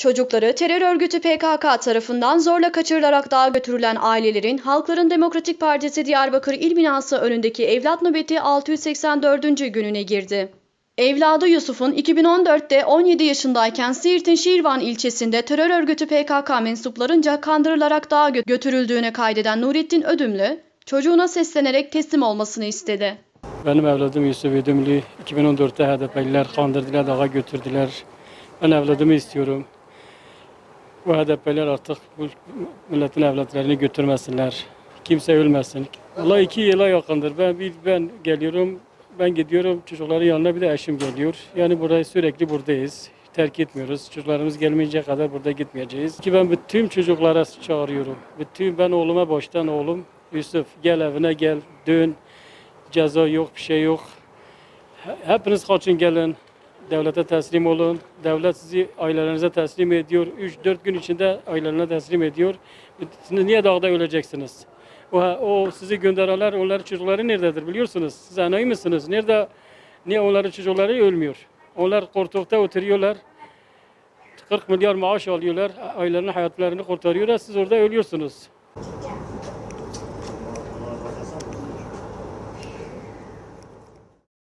Çocukları terör örgütü PKK tarafından zorla kaçırılarak dağa götürülen ailelerin Halkların Demokratik Partisi Diyarbakır İl Binası önündeki evlat nöbeti 684. gününe girdi. Evladı Yusuf'un 2014'te 17 yaşındayken Siirt'in Şirvan ilçesinde terör örgütü PKK mensuplarınca kandırılarak dağa gö- götürüldüğünü kaydeden Nurettin Ödümlü, çocuğuna seslenerek teslim olmasını istedi. Benim evladım Yusuf Ödümlü 2014'te HDP'liler kandırdılar, dağa götürdüler. Ben evladımı istiyorum. Bu HDP'liler artık bu milletin evlatlarını götürmesinler. Kimse ölmesin. Allah iki yıla yakındır. Ben ben geliyorum, ben gidiyorum çocukların yanına bir de eşim geliyor. Yani burayı sürekli buradayız. Terk etmiyoruz. Çocuklarımız gelmeyecek kadar burada gitmeyeceğiz. Ki ben bütün çocuklara çağırıyorum. Bütün ben oğluma baştan oğlum Yusuf gel evine gel dön. Ceza yok, bir şey yok. He- Hepiniz kaçın gelin. Devlete teslim olun. Devlet sizi ailelerinize teslim ediyor. 3-4 gün içinde ailelerine teslim ediyor. Siz niye dağda öleceksiniz? O, o sizi gönderenler, onların çocukları nerededir biliyorsunuz? Siz enayi misiniz? Nerede? Niye onların çocukları ölmüyor? Onlar koltukta oturuyorlar. 40 milyar maaş alıyorlar. Ailelerinin hayatlarını kurtarıyorlar. Siz orada ölüyorsunuz.